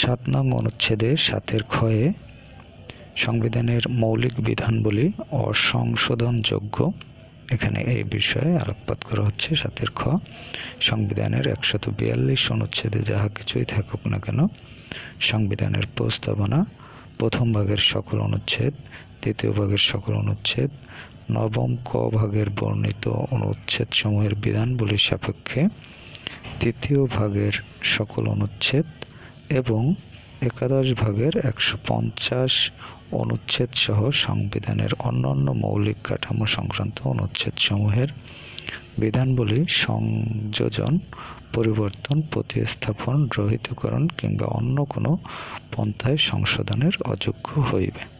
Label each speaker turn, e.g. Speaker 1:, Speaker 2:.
Speaker 1: সাত নং অনুচ্ছেদে সাতের ক্ষয়ে সংবিধানের মৌলিক বিধানবলী অসংশোধনযোগ্য। এখানে এই বিষয়ে আলোকপাত করা হচ্ছে সাতের খ। সংবিধানের একশত বিয়াল্লিশ অনুচ্ছেদে যাহা কিছুই থাকুক না কেন, সংবিধানের প্রস্তাবনা প্রথম ভাগের সকল অনুচ্ছেদ তৃতীয় ভাগের সকল অনুচ্ছেদ, নবম ক ভাগের বর্ণিত অনুচ্ছেদ সমূহের বিধানবলীর সাপেক্ষে তৃতীয় ভাগের সকল অনুচ্ছেদ এবং একাদশ ভাগের একশো পঞ্চাশ অনুচ্ছেদ সহ সংবিধানের অন্যান্য মৌলিক কাঠামো সংক্রান্ত অনুচ্ছেদ সমূহের বিধানবলী সংযোজন, পরিবর্তন, প্রতিস্থাপন রহিতকরণ কিংবা অন্য কোনো পন্থায় সংশোধনের অযোগ্য হইবে।